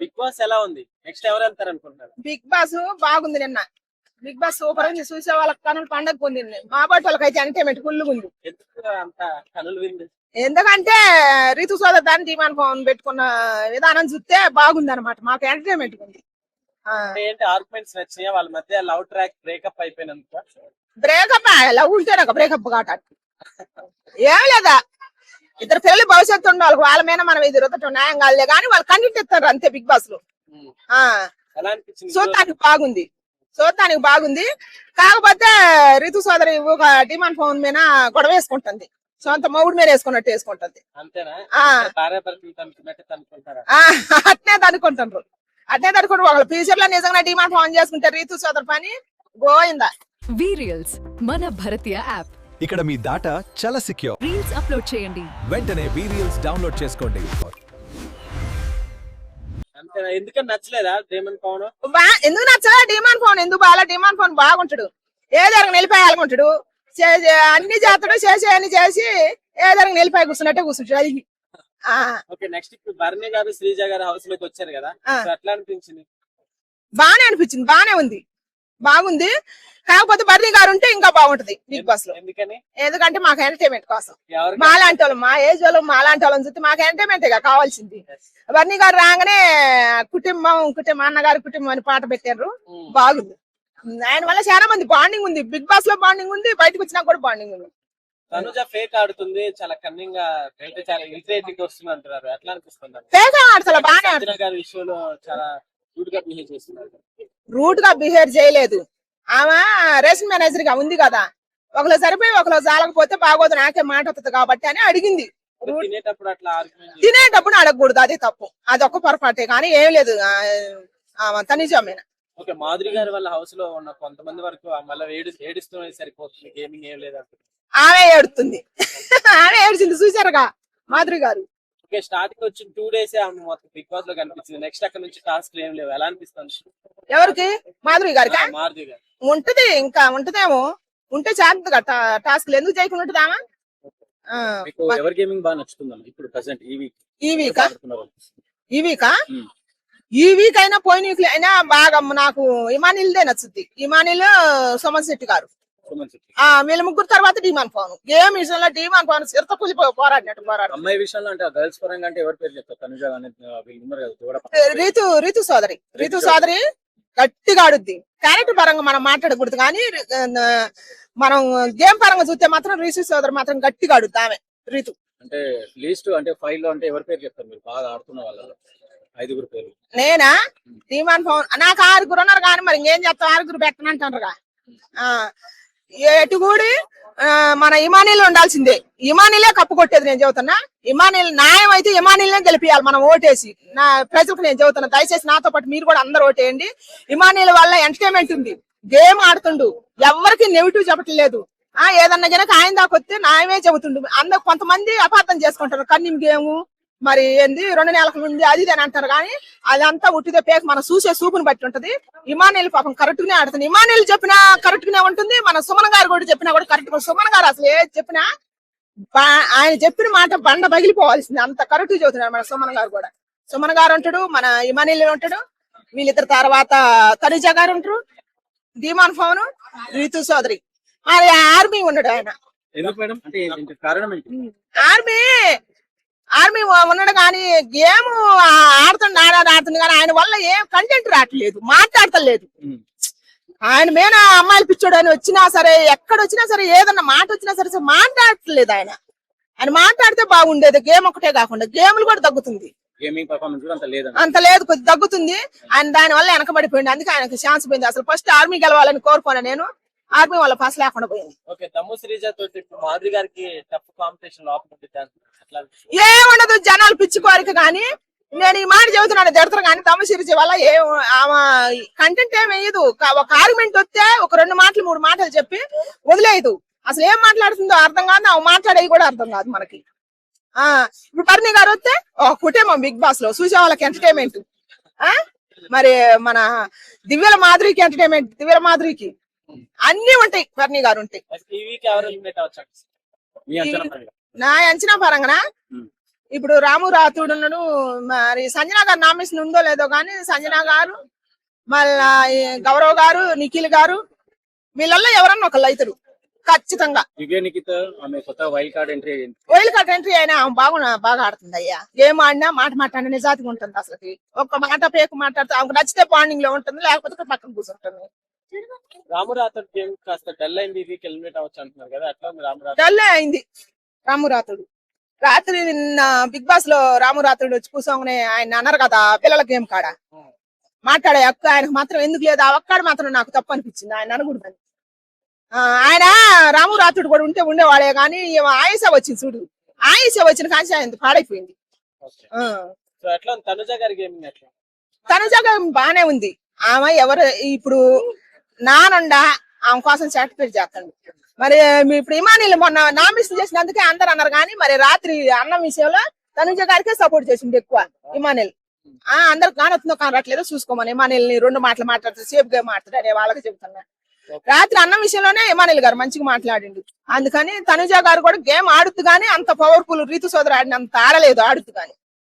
Big boss ఎలా ఉంది? Next ఎవరు వెళ్తారు అనుకుంటున్నారు? బిగ్ బాస్ బాగుంది నిన్న. బిగ్ బాస్ సూపర్ ఉంది. చూసే వాళ్ళకి కనులు పండగ పొందింది మా పాటి వాళ్ళకి అయితే ఎంటర్టైన్మెంట్ ఫుల్గా ఉంది. ఎందుకు అంత కనులు వింది? ఎందుకంటే రీతు సోదర్ దాని డిమాండ్ ఫోన్ పెట్టుకున్న విధానం చూస్తే బాగుంది అనమాట మాకు ఎంటర్టైన్మెంట్ ఉంది. అంటే ఏంటి ఆర్గ్యుమెంట్స్ నచ్చినాయా? వాళ్ళ మధ్య లవ్ ట్రాక్ బ్రేకప్ అయిపోయినందుక? బ్రేకప్ లవ్ ఉంటే నాకు బ్రేకప్ కాట. ఏం లేదా? ఇద్దరు పిల్లలు భవిష్యత్తు ఉండాలి. వాళ్ళ మీద మనం ఇది రుద్దటం న్యాయం కాదులే కానీ వాళ్ళు కంటెంట్ ఇస్తారు అంతే బిగ్ బాస్లో. చూడటానికి బాగుంది. చూడటానికి బాగుంది. కాకపోతే రితు సోదరి ఒక డిమాండ్ ఫోన్ మీద గొడవ వేసుకుంటుంది. సొంత మొగుడు మీద వేసుకున్నట్టు వేసుకుంటుంది. అనుకున్నట్టు అనుకుంటారా? అట్నే అట్నే అనుకుంటారు వాళ్ళ ఫ్యూచర్లో నిజంగా డిమాండ్ ఫోన్ చేసుకుంటే రీతు సోదరు పని గోయిందా? వీరియల్స్ మన భారతీయ యాప్. ఇక్కడ మీ డాటా చాలా సిక్యూర్ రీల్స్ అప్లోడ్ చేయండి. వెంటనే వీరియల్స్ డౌన్లోడ్ చేసుకోండి. ఎందుకని నచ్చలేదా పవన్ బా ఎందుకు నచ్చలా డిమాండ్ ఫోన్ ఎందుకు బాగా డిమాండ్ ఫోన్ బాగుంటాడు? ఏ జరగ నిలిపేయాలనుకుంటాడు అన్ని చేస్తాడు చేసే అన్ని చేసి ఏ జరగ నిలిపాయి కూర్చున్నట్టే కూర్చుంటాడు. అది. ఆ, ఓకే నెక్స్ట్ ఇప్పుడు గారు శ్రీజ గారు హౌస్లోకి వచ్చారు కదా. ఎట్లా అనిపించింది? బానే అనిపించింది బానే ఉంది. బాగుంది. కాకపోతే బర్నీ గారు ఉంటే ఇంకా బాగుంటది బిగ్ బాస్లో ఎందుకంటే మాకు ఎంటర్టైన్మెంట్ కోసం. మాలాంటి వాళ్ళు మా ఏజ్ వాళ్ళు మాలాంటి వాళ్ళని చూస్తే మాకు ఎంటర్టైన్మెంట్ కావాల్సింది. బర్నీ గారు రాగానే కుటుంబం కుటుంబం అన్నగారి కుటుంబం అని పాట పెట్టారు. బాగుంది. ఆయన వల్ల చాలా మంది బాండింగ్ ఉంది. బిగ్ బాస్లో బాండింగ్ ఉంది బయటకు వచ్చినా కూడా బాండింగ్ ఉంది. తనుజ ఫేక్ ఆడుతుంది చాలా కన్నింగ్గా చాలా ఇరిటేటింగ్ వస్తుంది అంటున్నారు. ఎట్లా అనిపిస్తుంది? సంజన గారి విషయంలో చాలా రూడ్గా బిహేవ్ చేస్తున్నారు. రూట్గా బిహేవ్ చేయలేదు. ఆమె రేషన్ మేనేజర్గా ఉంది కదా. ఒకరు సరిపోయి ఒకరు చాలకపోతే బాగోదు నాకే మాట వస్తుంది కాబట్టి అని అడిగింది. తినేటప్పుడు అడగకూడదు అది తప్పు. అది ఒక్క పొరపాటే కానీ ఏం లేదు తనిజమైన ఓకే మాధురి గారి వాళ్ళ హౌస్లో ఉన్న కొంతమంది వరకు మళ్ళీ ఏడు ఏడుస్తూనే సరిపోతుంది గేమింగ్ ఏం లేదు అంటున్నారు. ఆమె ఏడుతుంది. ఆమె ఏడ్చింది చూసారుగా మాధురి గారు. ఓకే స్టార్టింగ్ వచ్చిన టూ డేస్ ఆమె మొత్తం బిగ్ బాస్లో కనిపించింది. నెక్స్ట్ అక్కడ నుంచి టాస్క్ ఏం లేవు. ఎలా అనిపిస్తుంది? ఎవరికి? మాధురి గారికి? మారుతి గారు. ఉంటది ఇంకా ఉంటదేమో. ఉంటే చేస్తుంది టాస్క్ ఎందుకు చేయకుండా ఉంటుందామా ఎవరి గేమింగ్ బాగా నచ్చుతుందమ్మా? ఇప్పుడు ప్రెసెంట్ ఈ వీక్ ఈ వీక్ ఈ వీకా. ఈ వీక్ అయినా పోయిన వీక్ అయినా బాగా నాకు ఇమానిల్దే నచ్చుద్ది. ఇమానిల్ సుమన్ శెట్టి గారు. వీళ్ళ ముగ్గురు తర్వాత డిమాన్ పవన్ గేమ్ విషయంలో డిమాన్ పవన్ చిరత పులి పోరాడినట్టు పోరాడు. అమ్మాయి విషయంలో అంటే గర్ల్స్ పరంగా అంటే ఎవరి పేరు చెప్తారు వీళ్ళు రీతు రీతు సోదరి. రీతు సోదరి. గట్టిగా ఆడుద్ది. క్యారెక్టర్ పరంగా మనం మాట్లాడకూడదు కానీ మనం గేమ్ పరంగా చూస్తే మాత్రం రీతు సోదరి మాత్రం గట్టిగా ఆడుద్ది ఆమె రీతు. అంటే లీస్ట్ అంటే ఫైవ్లో అంటే ఎవరి పేరు చెప్తారు మీరు? బాగా ఆడుతున్న వాళ్ళలో. ఐదుగురు పేరు నేనా? డిమాండ్ పవన్ నాకు ఆరుగురు ఉన్నారు కానీ మరి ఇంకేం చేస్తాం ఆరుగురు పెట్టనంటారుగా ఆ ఎటుగూడి ఆ, మన ఇమానీలు ఉండాల్సిందే. ఇమానీలే కప్పు కొట్టేది నేను చెబుతున్నా. ఇమానీలు న్యాయం అయితే ఇమానీలనే గెలిపియాలి మనం ఓటేసి. నా ప్రజలకు నేను చెబుతున్నా దయచేసి నాతో పాటు మీరు కూడా అందరు ఓటేయండి. ఇమానీల వల్ల ఎంటర్టైన్మెంట్ ఉంది. గేమ్ ఆడుతుండు. ఎవరికి నెగిటివ్ చెప్పట్లేదు. ఆ ఏదన్నా గనక ఆయన దాకా వస్తే న్యాయమే చెబుతుండు. అందరు కొంతమంది అపార్థం చేసుకుంటారు. కన్నిం గేము మరి ఏంది? రెండు నెలల ముందు అది ఇది అని అంటారు కానీ అదంతా ఉట్టిదే పేక మనం చూసే చూపుని బట్టి ఉంటది. ఇమానేలు పాపం కరెక్ట్ గానే ఆడుతుంది. ఇమానేలు చెప్పినా కరెక్ట్ గానే ఉంటుంది. మన సుమన్ గారు కూడా చెప్పినా కూడా కరెక్ట్. సుమన్ గారు అసలు ఏది చెప్పినా ఆయన చెప్పిన మాట బండ పగిలిపోవాల్సింది. అంత కరెక్ట్ చెబుతున్నాడు మన సుమన్ గారు కూడా. సుమన్ గారు ఉంటాడు మన ఇమానేలు ఉంటాడు. వీళ్ళిద్దరు తర్వాత తనుజ గారు ఉంటారు ధీమాన్ ఫోన్ రీతు సోదరి. మరి ఆర్మీ ఉన్నాడు ఆయన. ఆర్మీ ఆర్మీ ఉన్నాడు కానీ గేమ్ ఆడుతుండే ఆడాడు ఆడుతుంది కానీ ఆయన వల్ల ఏం కంటెంట్ రావట్లేదు మాట్లాడతలేదు. ఆయన మీద అమ్మాయిలు పిచ్చోడు అని వచ్చినా సరే ఎక్కడ వచ్చినా సరే ఏదన్నా మాట వచ్చినా సరే సరే మాట్లాడట్లేదు ఆయన. ఆయన మాట్లాడితే బాగుండేది గేమ్ ఒకటే కాకుండా గేమ్లు కూడా తగ్గుతుంది. అంత లేదు కొద్ది తగ్గుతుంది. ఆయన దాని వల్ల వెనకబడిపోయింది అందుకే ఆయనకు ఛాన్స్ పోయింది. అసలు ఫస్ట్ ఆర్మీ గెలవాలని కోరుకోను నేను. ఆర్మీ వల్ల పాస్ లేకుండా పోయింది. ఓకే దమ్ము శ్రీజ తోటి ఇప్పుడు మాధురి గారికి టఫ్ కాంపిటీషన్ లోపల ఉంది అట్లా ఏముండదు జనాలు పిచ్చి కోరిక కానీ నేను ఈ మాట చెబుతున్నాను తిడతారు కానీ తమ సిరిచి వల్ల ఏ ఆమె కంటెంట్ ఏం వేయదు. ఒక- ఆర్గ్యుమెంట్ వస్తే ఒక రెండు మాటలు మూడు మాటలు చెప్పి వదిలేయదు. అసలు ఏం మాట్లాడుతుందో అర్థం కాదు ఆమె మాట్లాడేవి కూడా అర్థం కాదు మనకి. ఆ ఇప్పుడు పర్ణి గారు వస్తే ఒక కుటుంబం బిగ్ బాస్లో చూసే వాళ్ళకి ఎంటర్టైన్మెంట్ ఆ? మరి మన దివ్యల మాధురికి ఎంటర్టైన్మెంట్ దివ్యల మాధురికి. అన్ని ఉంటాయి పర్ణి గారు ఉంటాయి. నా అంచనా పరంగా ఉమ్. ఇప్పుడు రాము రాతుడు మరి సంజన గారు నామినేషన్ ఉందో లేదో కానీ సంజన గారు మళ్ళా గౌరవ్ గారు నిఖిల్ గారు వీళ్ళల్లో ఎవరన్నా ఒకళ్ళు అవుతారు. ఖచ్చితంగా. వైల్డ్ కార్డ్ ఎంట్రీ అయ్యింది వైల్డ్ కార్డ్ ఎంట్రీ అయినా ఆమె బాగా బాగా ఆడుతుంది అయ్యా. గేమ్ ఆడినా మాట మాట్లాడిన నిజాతిగా ఉంటుంది అసలు ఒక్క మాట పేకు మాట్లాడితే ఆమెకు నచ్చితే బాండింగ్లో ఉంటుంది లేకపోతే పక్కన కూర్చుంటుంది. రాము రాథోడ్ గేమ్ కాస్త డల్ అయింది ఇది ఎలిమినేట్ అవ్వచ్చు అంటున్నారు కదా అట్లా డల్లే అయింది. రామురాతుడు. రాత్రి నిన్న బిగ్ బాస్లో రామురాతుడు వచ్చి కూర్చోగానే ఆయన అన్నారు కదా పిల్లల గేమ్ కాడ. మాట్లాడే అక్క ఆయనకు మాత్రం ఎందుకు లేదు ఆ ఒక్కడు మాత్రం నాకు తప్పు అనిపించింది ఆయన అనకూడదని. ఆ, ఆయన రామురాతుడు కూడా ఉంటే ఉండేవాడే కానీ ఆయుష వచ్చింది చూడు. ఆయుష వచ్చిన కాంచి ఆయన పాడైపోయింది. తనుజ గారి తనుజగా బానే ఉంది. ఆమె ఎవరు ఇప్పుడు నానుండా ఆమె కోసం సాటిస్ఫైడ్ చేస్తాడు. మరి మీ ఇప్పుడు ఇమానీలు మొన్న నామినేషన్ చేసినందుకే అందరు అన్నారు కానీ మరి రాత్రి అన్నం విషయంలో తనుజ గారికే సపోర్ట్ చేసిండు ఎక్కువ ఇమానిల్. ఆ అందరు కానొస్తుందో కానట్లేదో చూసుకోమని ఇమానిల్ని రెండు మాటలు మాట్లాడతారు సేఫ్గా మాట్లాడు అనే వాళ్ళకి చెబుతున్నా రాత్రి అన్నం విషయంలోనే ఇమానిల్ గారు మంచిగా మాట్లాడిండు. అందుకని తనుజ గారు కూడా గేమ్ ఆడుతూ గానీ అంత పవర్ఫుల్ రీతు సోదరు ఆడినంత ఆడలేదు ఆడుతూ గానీ